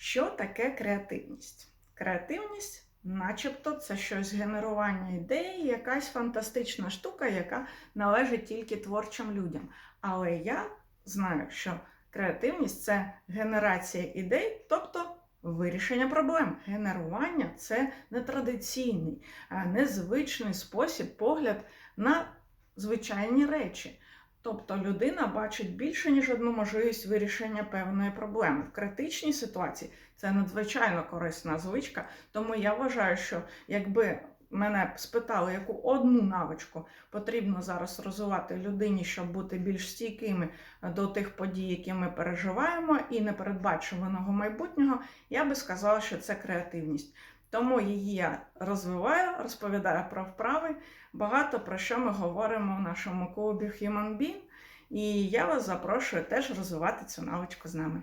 Що таке креативність? Креативність, начебто, це щось генерування ідеї, якась фантастична штука, яка належить тільки творчим людям. Але я знаю, що креативність це генерація ідей, тобто вирішення проблем. Генерування це нетрадиційний, а незвичний спосіб, погляд на звичайні речі. Тобто людина бачить більше, ніж одну можливість вирішення певної проблеми. В критичній ситуації це надзвичайно корисна звичка, тому я вважаю, що якби мене спитали, яку одну навичку потрібно зараз розвивати людині, щоб бути більш стійкими до тих подій, які ми переживаємо, і непередбачуваного майбутнього, я би сказала, що це креативність. Тому її я розвиваю, розповідаю про вправи. Багато про що ми говоримо в нашому клубі Human Being. І я вас запрошую теж розвивати цю навичку з нами.